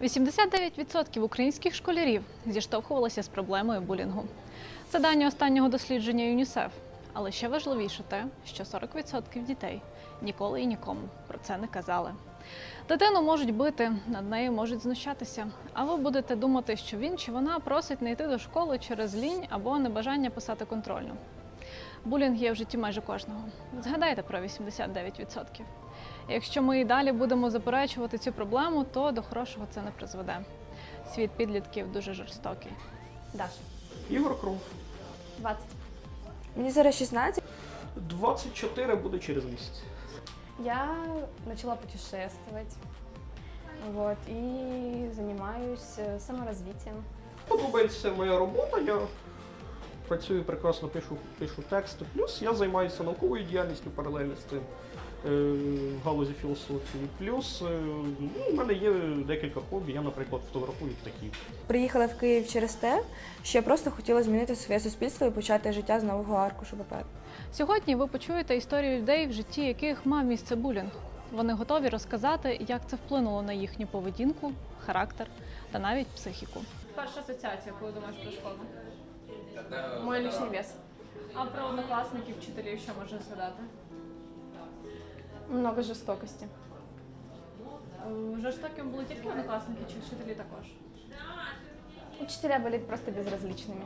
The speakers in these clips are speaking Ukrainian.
89% українських школярів зіштовхувалися з проблемою булінгу. Це дані останнього дослідження ЮНІСЕФ. Але ще важливіше те, що 40% дітей ніколи і нікому про це не казали. Дитину можуть бити, над нею можуть знущатися. А ви будете думати, що він чи вона просить не йти до школи через лінь або небажання писати контрольну. Булінг є в житті майже кожного. Згадайте про 89%. Якщо ми і далі будемо заперечувати цю проблему, то до хорошого це не призведе. Світ підлітків дуже жорстокий. Даша, Ігор Кров. 20. Мені зараз 16. 24 буде через місяць. Я начала путешествовать. Вот, и занимаюсь э, саморазвитием. Подобається моя робота, я працюю прекрасно, пишу, пишу тексти. Плюс я займаюся науковою діяльністю паралельно з цим в галузі філософії. Плюс е, ну, у мене є декілька хобі. Я, наприклад, фотографую птахів. Приїхала в Київ через те, що я просто хотіла змінити своє суспільство і почати життя з нового аркушу паперу. Сьогодні ви почуєте історію людей, в житті яких мав місце булінг. Вони готові розказати, як це вплинуло на їхню поведінку, характер та навіть психіку. Перша асоціація, коли думаєш про школу. Мой лишний вес. А про однокласників, вчителів, що можеш згадати? Много жестокости. Е, Жорстокими були тільки однокласники чи вчителі також. Учителя были просто безразличными.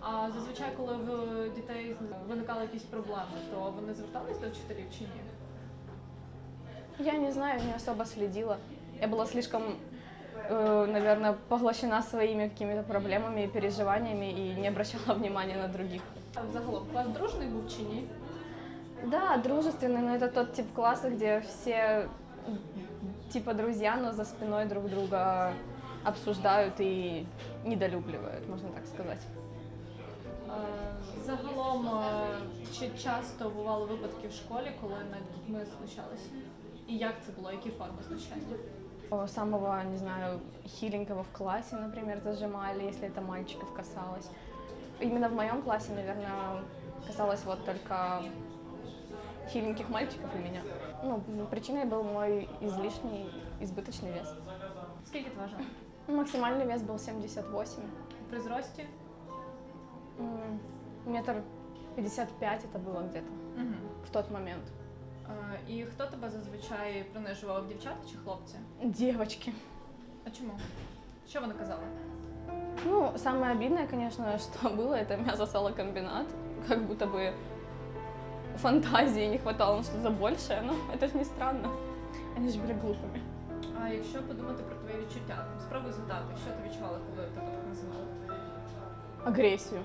А зазвичай, коли в дітей виникали якісь проблеми, то вони звертались до вчителів чи ні? Я не знаю, не особо следила. Я была слишком, э, наверное, поглощена своими какими-то проблемами и переживаниями и не обращала внимания на других. А взагалом клас дружний був чи ні? Да, дружественный, но это тот тип класса, где все м, типа друзья, но за спиной друг друга обсуждают и недолюбливают, можно так сказать. Е, Загалом, е, чи часто бували випадки в школі, коли над дітьми знущалися? І як це було? Які форми знущання? О, Самого, не знаю, хиленького в классе, например, зажимали, если это мальчиков касалось. Именно в моем классе, наверное, касалось вот только хиленьких мальчиков и меня. Ну, причиной был мой излишний, избыточный вес. Скільки ти важила? Максимальный вес был 78. При зрості? М, Метр 55 это было где-то Угу. в тот момент. Е, І хто тебе зазвичай принижував, дівчата чи хлопці? Девочки. А чому? Що вони казали? Ну, самое обидное, конечно, что было, это мясо-салокомбинат. Как будто бы фантазии не хватало на что-то большее, но это же не странно. Они же были глупыми. А якщо подумати про твої відчуття, спробуй згадати, що ти відчувала, коли тебе так називали? Агрессию.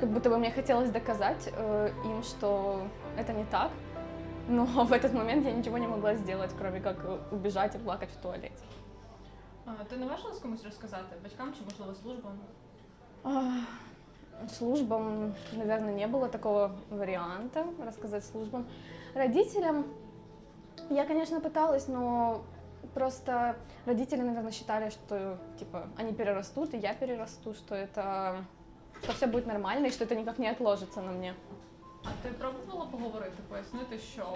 Как будто бы мне хотелось доказать э, им, что это не так, но в этот момент я ничего не могла сделать, кроме как э, убежать и плакать в туалете. А, Ти наважилась комусь розказати батькам чи можливо службам? А, Службам, наверное, не было такого варианта рассказать службам. Родителям я, конечно, пыталась, но просто родители, наверное, считали, что типа они перерастут, и я перерасту, что это что все будет нормально и что это никак не отложится на мне. А ти пробувала поговорити, пояснити, що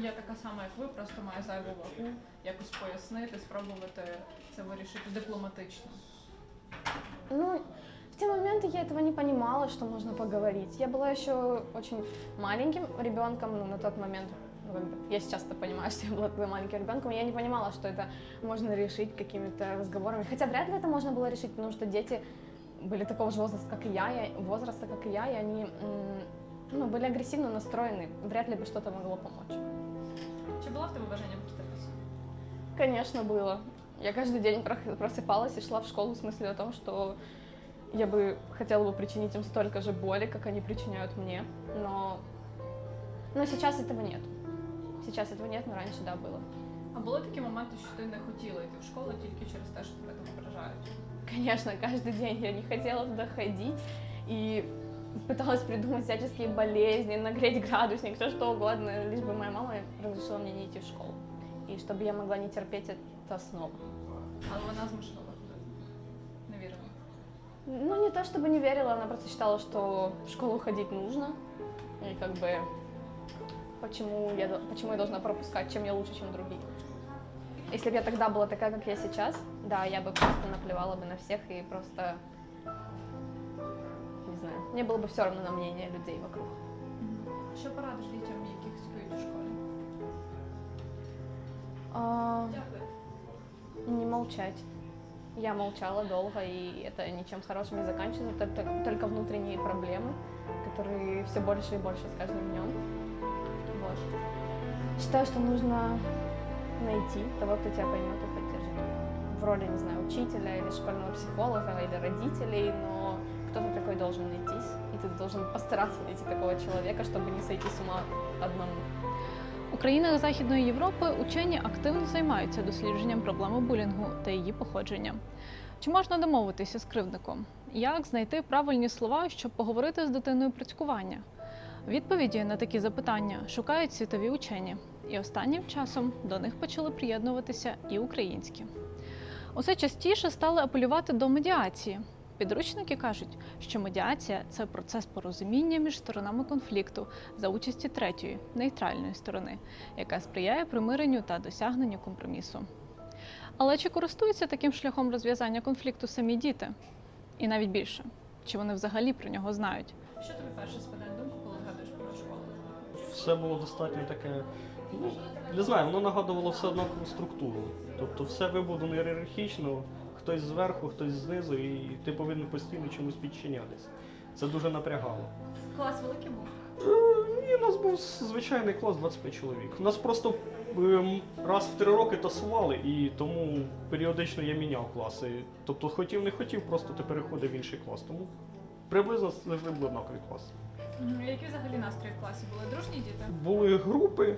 я така сама, як ви, просто маю зайву вагу, якось пояснити, спробувати це вирішити дипломатично. Ну, в те моменты я этого не понимала, что можно поговорить. Я была еще очень маленьким ребенком, ну, на тот момент. ну, я сейчас то понимаю, что я была тогда маленьким ребенком, я не понимала, что это можно решить какими-то разговорами. Хотя вряд ли это можно было решить, потому что дети были такого же возраста, как и я, и возраста, как и я, и они ну, были агрессивно настроены. Вряд ли бы что-то могло помочь. Чи було в тебе бажання помститися? Конечно, было. Я каждый день просыпалась и шла в школу с мыслью о том, что я бы хотела бы причинить им столько же боли, как они причиняют мне. Но, но сейчас этого нет. Сейчас этого нет, но раньше, да, было. А були такі моменти, що ти не хотіла йти в школу тільки через те, що тебе там ображають? Конечно, каждый день я не хотела туда ходить и пыталась придумать всяческие болезни, нагреть градусник, все что угодно, лишь бы моя мама разрешила мне не идти в школу. И чтобы я могла не терпеть это снова. Але вона змушувала ходити. Не вірила. Ну, не то чтобы не верила, она просто считала, что в школу ходить нужно. И как бы почему я, до- почему я должна пропускать, чем я лучше, чем другие. Если бы я тогда была такая, как я сейчас, да, я бы просто наплевала бы на всех и просто, не знаю, мне было бы все равно на мнение людей вокруг. Що порадиш дітям, яких стоїть у школі? А, не молчать. Я молчала долго, и это ничем хорошим не заканчивается, только, только внутренние проблемы, которые все больше и больше с каждым днем. Вот. Считаю, что нужно найти того, кто тебя поймет и поддержит. В роли, не знаю, учителя или школьного психолога или родителей, но кто-то такой должен найтись, и ты должен постараться найти такого человека, чтобы не сойти с ума одному. Країнах Західної Європи учені активно займаються дослідженням проблеми булінгу та її походження. Чи можна домовитися з кривдником? Як знайти правильні слова, щоб поговорити з дитиною про цькування? Відповіді на такі запитання шукають світові учені, і останнім часом до них почали приєднуватися і українські. Усе частіше стали апелювати до медіації. Підручники кажуть, що медіація це процес порозуміння між сторонами конфлікту за участі третьої нейтральної сторони, яка сприяє примиренню та досягненню компромісу. Але чи користуються таким шляхом розв'язання конфлікту самі діти? І навіть більше, чи вони взагалі про нього знають? Що тобі перше спадає на думку, коли згадуєш про школу? все було достатньо таке. Ну, не знаю, воно нагадувало все однакову структуру. Тобто все вибудовано ієрархічно, хтось зверху, хтось знизу, і ти повинен постійно чомусь підчинятися. Це дуже напрягало. Клас великий був. Е, Ні, у нас був звичайний клас 25 чоловік. Нас просто ем, раз в три роки тасували, і тому періодично я міняв класи. Тобто хотів, не хотів, просто ти переходив в інший клас. Тому приблизно завжди були однакові класи. Які взагалі настрої в класі були? Дружні діти? Були групи,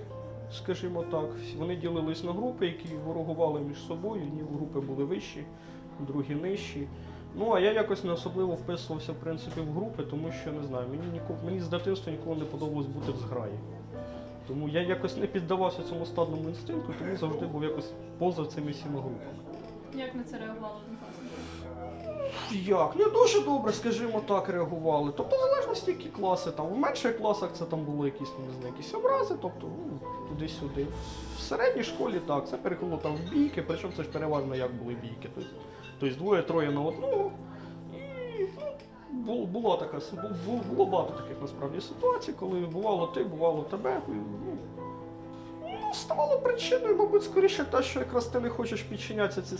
скажімо так. Вони ділились на групи, які ворогували між собою. Одні групи були вищі, другі нижчі. Ну а я якось не особливо вписувався в принципі в групи, тому що не знаю, мені ніколи мені з дитинства ніколи не подобалось бути в зграї. Тому я якось не піддавався цьому стадному інстинкту, тому завжди був якось поза цими всіма групами. Як на це реагували однокласники? Як? Не дуже добре, скажімо так, реагували. Тобто, в залежності, які класи там. В менших класах це там було якісь, не знаю, якісь образи, тобто ну, туди-сюди. В середній школі так, це переходило там в бійки, причому це ж переважно як були бійки. Тобто, тобто двоє-троє на. І ну, була така, с- бу- бу- було багато таких насправді ситуацій, коли бувало ти, бувало тебе. Ну, ну, ставало причиною, мабуть, скоріше те, що якраз ти не хочеш підчинятися ці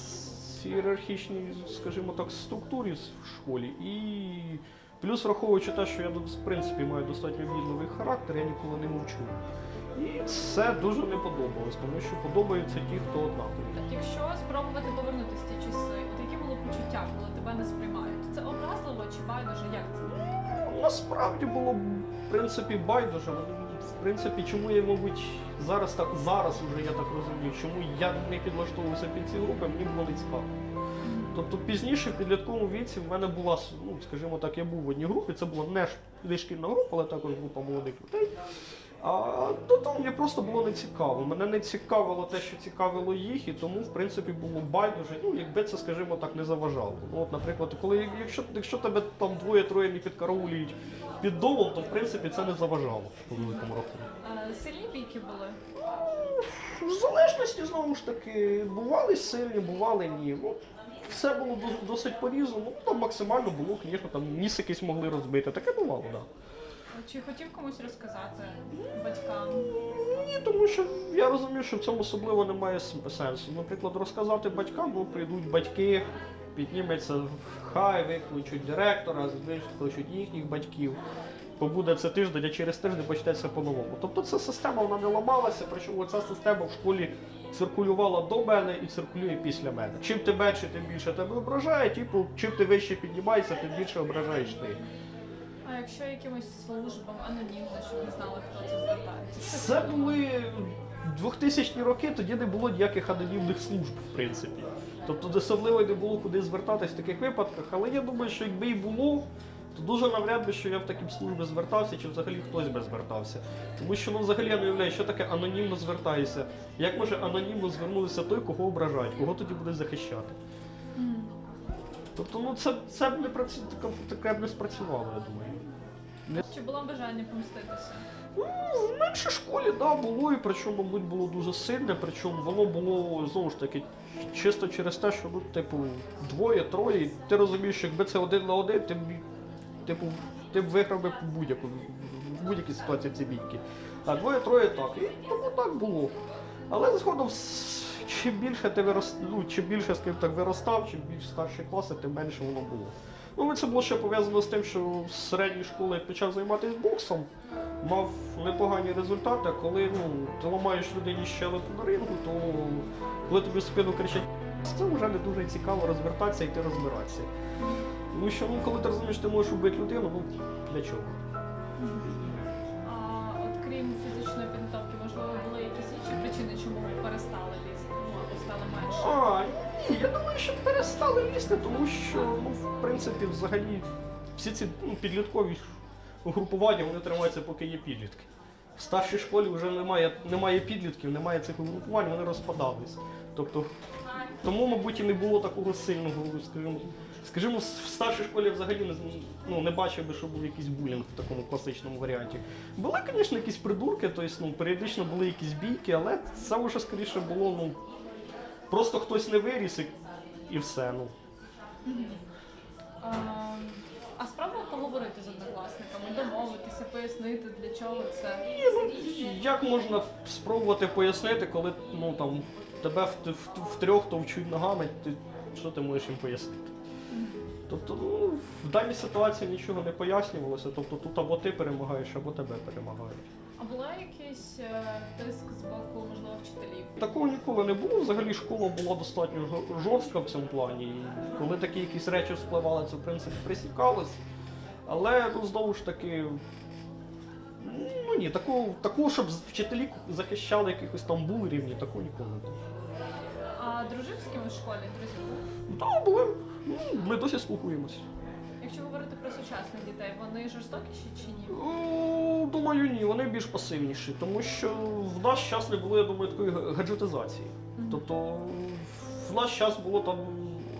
цій ієрархічній, скажімо так, структурі в школі. І плюс враховуючи те, що я в принципі маю достатньо вільновий характер, я ніколи не мовчу. І це дуже не подобалось, тому що подобаються ті, хто однакові. Так, якщо спробувати повернутися тебе сприймають? Це образливо чи байдуже? Як це? Насправді було в принципі байдуже. В принципі, чому я, мабуть, зараз так зараз уже я так розумію, чому я не підлаштовувався під ці групи, мені було не цікаво. Тобто пізніше в підлітковому віці в мене була, ну скажімо так, я був в одній групі, це була не шкільна група, але також група молодих людей. А до того мені просто було не цікаво. Мене не цікавило те, що цікавило їх, і тому, в принципі, було байдуже, ну, якби це, скажімо так, не заважало. Ну, от, наприклад, коли якщо, якщо тебе там двоє-троє не підкараулюють під домом, то в принципі це не заважало по великому рахунку. Сильні бійки були. В залежності знову ж таки, бували сильні, бували ні. Ну, все було дос- досить по-різному. Ну, там максимально було, звісно, там ніс якийсь могли розбити. Таке бувало, так. Да. Чи хотів комусь розказати батькам? Ні, тому що я розумію, що в цьому особливо немає сенсу. Наприклад, розказати батькам, ну прийдуть батьки, підніметься в хай, викличуть директора, викличуть їхніх батьків. Побуде це тиждень, а через тиждень почнеться по-новому. Тобто ця система вона не ламалася, причому ця система в школі циркулювала до мене і циркулює після мене. Чим ти менше, тим більше тебе ображає, типу, чим ти вище піднімаєшся, тим більше ображаєш ти. А якщо якимось службам анонімно, щоб не знали, хто це звертається? Це були 2000-ні роки, тоді не було ніяких анонімних служб, в принципі. Тобто особливо не було куди звертатись в таких випадках. Але я думаю, що якби і було, то дуже навряд би, що я в такі служби звертався, чи взагалі хтось би звертався. Тому що ну, взагалі я не уявляю, що таке анонімно звертаєшся. Як може анонімно звернутися той, кого ображають, кого тоді буде захищати? Тобто, ну це, це б не таке, таке б не спрацювало, я думаю. Чи було бажання помститися? Ну, в меншій школі, да, було, і причому, мабуть, було дуже сильне, причому воно було знову ж таки чисто через те, що ну, типу, двоє, троє, і ти розумієш, якби це один на один, ти б, типу, ти б виграв би будь-яку в будь-якій ситуації ці бійки. А двоє-троє так. І тому так було. Але згодом, чим більше ти вирос, ну, чим більше скажімо так виростав, чим більш старші класи, тим менше воно було. Ну, це було ще пов'язано з тим, що в середньої школи я почав займатися боксом, мав непогані результати, а коли ну, ти ламаєш людині щелепу на рингу, то коли тобі в спину кричать, це вже не дуже цікаво розвертатися і ти розбиратися. Тому що ну, коли ти розумієш, ти можеш убити людину, ну для чого? Ні, я думаю, що перестали лізти, тому що, ну, в принципі, взагалі, всі ці ну, підліткові угрупування вони тримаються, поки є підлітки. В старшій школі вже немає, немає підлітків, немає цих угрупувань, вони розпадались. Тобто, тому, мабуть, і не було такого сильного, скажімо, скажімо, в старшій школі взагалі не, ну, не бачив би, що був якийсь булінг в такому класичному варіанті. Були, звісно, якісь придурки, тобто, ну, періодично були якісь бійки, але це вже скоріше було, ну, Просто хтось не виріс і, і все. Ну. А, а спробував поговорити з однокласниками, домовитися, пояснити, для чого це? ну, Як можна спробувати пояснити, коли ну, там, тебе в, в, в трьох товчуть ногами, ти, що ти можеш їм пояснити? Тобто ну, в даній ситуації нічого не пояснювалося, тобто тут або ти перемагаєш, або тебе перемагають. Якийсь е, тиск з боку, можливо, вчителів? Такого ніколи не було. Взагалі школа була достатньо жорстка в цьому плані. І коли такі якісь речі вспливали, це в принципі присікалось. Але ну, знову ж таки. Ну ні, такого, такого, щоб вчителі захищали якихось там булерів, ні, такого ніколи не було. А дружив з кимось в школі, друзі? Так, були. Ну, ми досі спілкуємося. Якщо говорити про сучасних дітей, вони жорстокіші чи ні? Ну, Думаю, ні, вони більш пасивніші, тому що в наш час не було, я думаю, такої га- гаджетизації. Тобто в наш час було там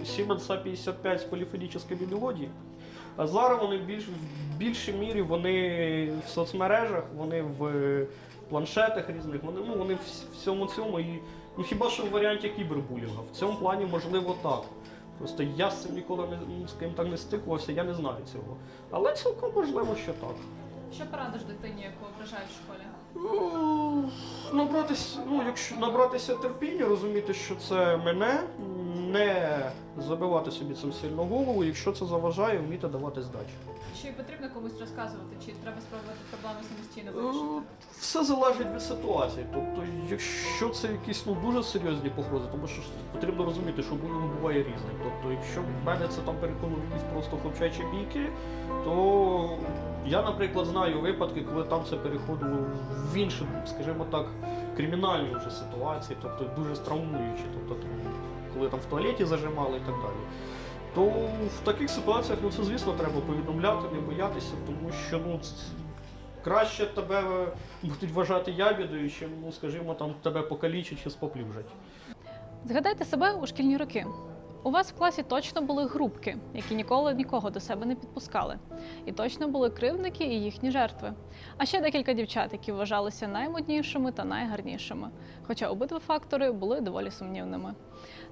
Siemens A55 з поліфонічними мелодіями, а зараз вони більш, в більшій мірі вони в соцмережах, вони в планшетах різних, вони, ну, вони в всьому цьому і ну, хіба що в варіанті кібербулінга. В цьому плані можливо так. Просто я з цим ніколи не, з ким так, не стикувався, я не знаю цього. Але цілком можливо, що так. Що порадиш дитині, яку ображають в школі? Ну, набратися, ну, якщо набратися терпіння, розуміти, що це мене, не забивати собі цим сильно голову, якщо це заважає, вміти давати здачу. Чи потрібно комусь розказувати, чи треба спробувати проблеми самостійно вирішити? Е, Все залежить від ситуації. Тобто, якщо це якісь ну, дуже серйозні погрози, тому що потрібно розуміти, що булінг буває різним. Тобто, якщо в мене це там переходило якісь просто хлопчачі бійки, то я, наприклад, знаю випадки, коли там це переходило в інші, скажімо так, кримінальні вже ситуації, тобто дуже травмуючі, тобто коли там в туалеті зажимали і так далі. То в таких ситуаціях ну це звісно треба повідомляти, не боятися, тому що ну краще тебе будуть вважати ябідою, чим, ну скажімо, там тебе покалічать чи споплюжать. Згадайте себе у шкільні роки. У вас в класі точно були групки, які ніколи нікого до себе не підпускали. І точно були кривдники і їхні жертви. А ще декілька дівчат, які вважалися наймоднішими та найгарнішими. Хоча обидва фактори були доволі сумнівними.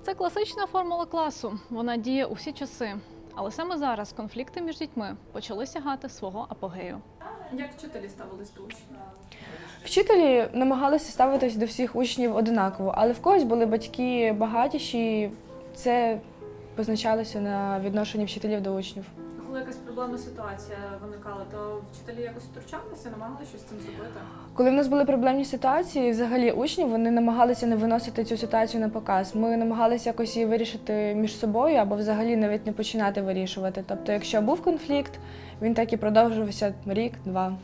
Це класична формула класу. Вона діє у всі часи. Але саме зараз конфлікти між дітьми почали сягати свого апогею. Як вчителі ставились до учнів? Вчителі намагалися ставитись до всіх учнів одинаково, але в когось були батьки багатіші, це позначалося на відношенні вчителів до учнів. Коли якась проблемна ситуація виникала, то вчителі якось втручалися, намагалися щось з цим зробити. Коли в нас були проблемні ситуації, взагалі учні вони намагалися не виносити цю ситуацію на показ. Ми намагалися якось її вирішити між собою або взагалі навіть не починати вирішувати. Тобто, якщо був конфлікт, він так і продовжувався рік-два.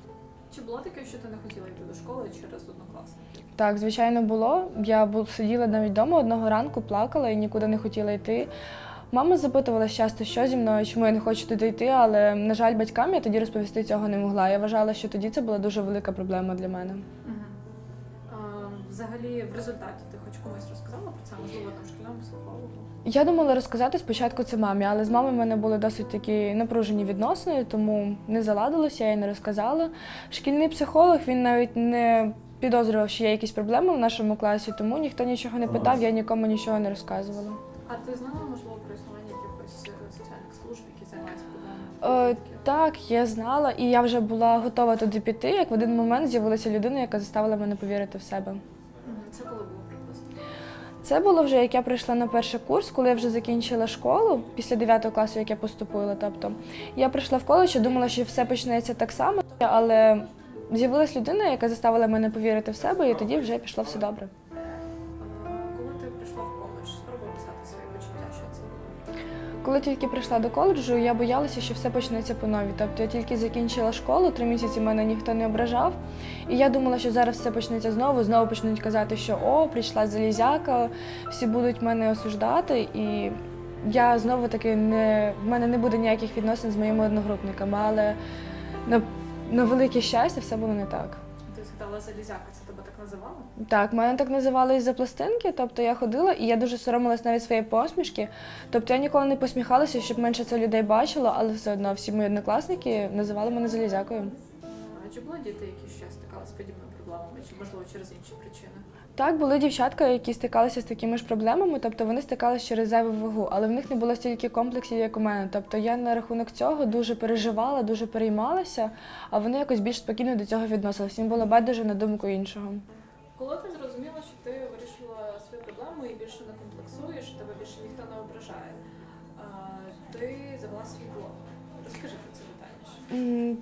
Чи було таке, що ти не хотіла йти до школи через однокласників? Так, звичайно, було. Я сиділа навіть вдома одного ранку, плакала і нікуди не хотіла йти. Мама запитувалася часто, що зі мною, чому я не хочу туди йти, але, на жаль, батькам я тоді розповісти цього не могла. Я вважала, що тоді це була дуже велика проблема для мене. Взагалі в результаті ти хоч комусь розказала про це, можливо, там шкільному психологу? Я думала розказати спочатку це мамі, але з мамою в мене були досить такі напружені відносини, тому не заладилося, я їй не розказала. Шкільний психолог він навіть не підозрював, що є якісь проблеми в нашому класі, тому ніхто нічого не питав, я нікому нічого не розказувала. А ти знала, можливо, про існування якихось е, соціальних служб, які займаються проблемами? Е, так, я знала, і я вже була готова туди піти, як в один момент з'явилася людина, яка заставила мене повірити в себе. Це коли було приблизно? Це було вже як я прийшла на перший курс, коли я вже закінчила школу після 9 класу, як я поступила. Тобто я прийшла в коледж і думала, що все почнеться так само, але з'явилась людина, яка заставила мене повірити в себе, і тоді вже пішло все добре. Коли ти прийшла в коледж, спробуй писати свої почуття, що це було? Коли тільки прийшла до коледжу, я боялася, що все почнеться по новій. Тобто я тільки закінчила школу, три місяці мене ніхто не ображав. І я думала, що зараз все почнеться знову, знову почнуть казати, що о, прийшла залізяка, всі будуть мене осуждати. І я знову таки не в мене не буде ніяких відносин з моїми одногрупниками, але на, велике щастя все було не так. Ти згадала залізяка, це тебе так називали? Так, мене так називали із-за пластинки. Тобто я ходила і я дуже соромилась навіть своєї посмішки. Тобто я ніколи не посміхалася, щоб менше це людей бачило, але все одно всі мої однокласники називали мене залізякою. Чи були діти, які ще стикалися з подібними проблемами, чи можливо через інші причини? Так, були дівчатка, які стикалися з такими ж проблемами, тобто вони стикалися через зайву вагу, але в них не було стільки комплексів, як у мене. Тобто я на рахунок цього дуже переживала, дуже переймалася, а вони якось більш спокійно до цього відносилися. Їм було байдуже на думку іншого. Коли ти зрозуміла,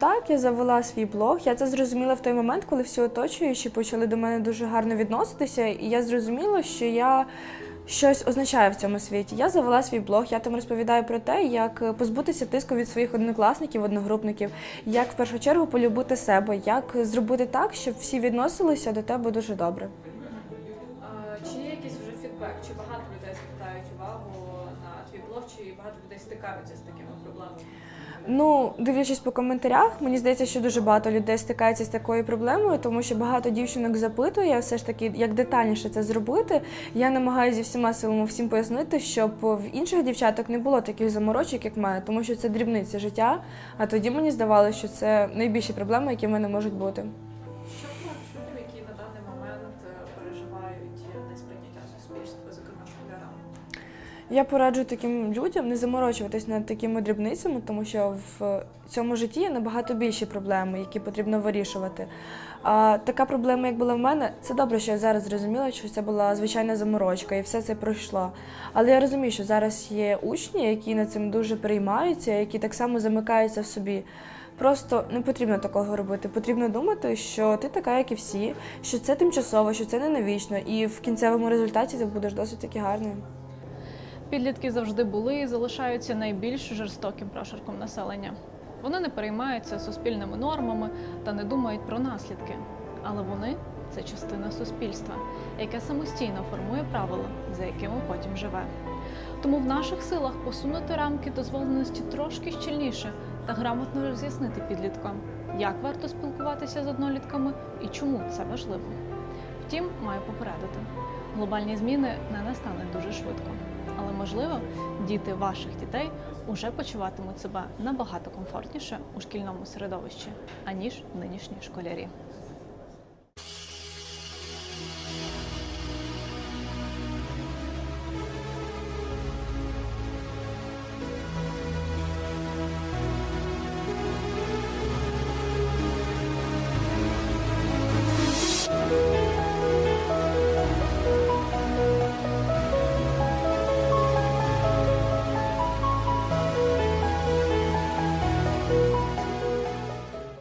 Так, я завела свій блог. Я це зрозуміла в той момент, коли всі оточуючі почали до мене дуже гарно відноситися, і я зрозуміла, що я щось означаю в цьому світі. Я завела свій блог, я там розповідаю про те, як позбутися тиску від своїх однокласників, одногрупників, як в першу чергу полюбити себе, як зробити так, щоб всі відносилися до тебе дуже добре. Чи є якийсь вже фідбек? Чи багато людей звертають увагу на твій блог, чи багато людей стикаються з проблемами? Ну, дивлячись по коментарях, мені здається, що дуже багато людей стикається з такою проблемою, тому що багато дівчинок запитує все ж таки, як детальніше це зробити. Я намагаюся зі всіма силами всім пояснити, щоб в інших дівчаток не було таких заморочок, як в мене, тому що це дрібниця життя. А тоді мені здавалося, що це найбільші проблеми, які в мене можуть бути. Я пораджу таким людям не заморочуватись над такими дрібницями, тому що в цьому житті є набагато більші проблеми, які потрібно вирішувати. А така проблема, як була в мене, це добре, що я зараз зрозуміла, що це була звичайна заморочка, і все це пройшло. Але я розумію, що зараз є учні, які над цим дуже переймаються, які так само замикаються в собі. Просто не потрібно такого робити. Потрібно думати, що ти така, як і всі, що це тимчасово, що це не навічно, і в кінцевому результаті ти будеш досить таки гарною. Підлітки завжди були і залишаються найбільш жорстоким прошарком населення. Вони не переймаються суспільними нормами та не думають про наслідки. Але вони це частина суспільства, яке самостійно формує правила, за якими потім живе. Тому в наших силах посунути рамки дозволеності трошки щільніше та грамотно роз'яснити підліткам, як варто спілкуватися з однолітками і чому це важливо. Втім, маю попередити, глобальні зміни не настануть дуже швидко. Але можливо, діти ваших дітей уже почуватимуть себе набагато комфортніше у шкільному середовищі, аніж нинішні школярі.